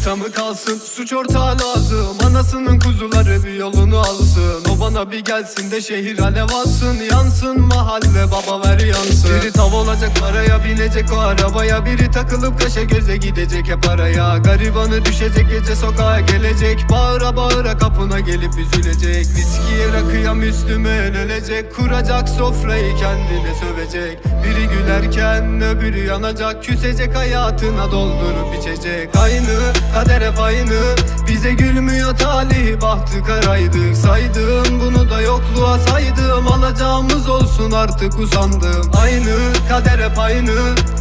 Manita mı kalsın? Suç ortağı lazım. Anasının kuzuları bir yolunu alsın. O bana bir gelsin de şehir alev alsın. Yansın mahalle baba ver yansın. Biri tav olacak paraya binecek. O arabaya Biri takılıp kaşa göze gidecek. Hep araya Garibanı düşecek gece sokağa gelecek. Bağıra bağıra kapına gelip üzülecek. Viskiye rakıya Müslüme ölecek Kuracak sofrayı kendine sövecek. Biri gülerken öbürü yanacak. Küsecek hayatına doldurup içecek. Aynı kader hep aynı. Bize gülmüyor talih bahtı karaydık Saydım yokluğa saydım Alacağımız olsun artık usandım. Aynı kader hep aynı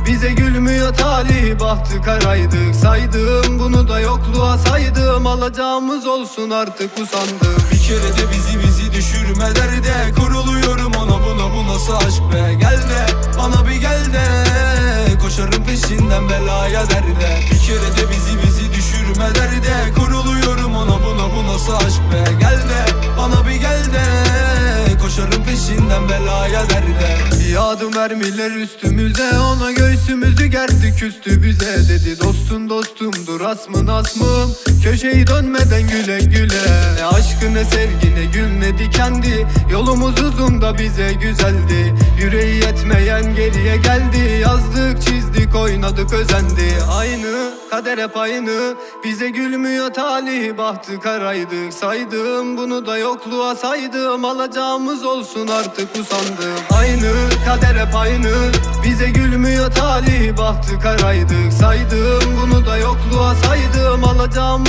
Bize gülmüyor talih bahtı karaydık. Saydım bunu da yokluğa saydım Alacağımız olsun artık usandım. Bir kere de bizi bizi düşürme derde Kuruluyorum ona buna bu nasıl aşk be? Gel de bana bir gel de Koşarım peşinden belaya derde belaya derde. Yağdı mermiler üstümüze Ona göğsümüzü gerdi küstü bize Dedi dostum dostumdur asmın asmım Köşeyi dönmeden güle güle. Ne aşkı ne sevgi ne gül ne dikendi Yolumuz uzun da bize güzeldi. Yüreği yetmeyen geriye geldi. Yazdık çizdik oynadık özendi. Aynı kader hep aynı. Bize gülmüyor talih bahtı karaydık Saydım bunu da yokluğa saydım. Alacağımız olsun artık usandım. Aynı kader hep aynı. Bize gülmüyor talih bahtı karaydık Saydım bunu da yokluğa saydım. Alacağımız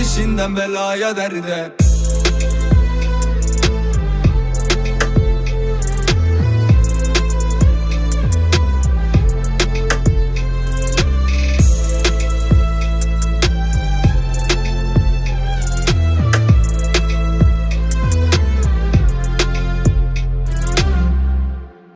peşinden belaya derde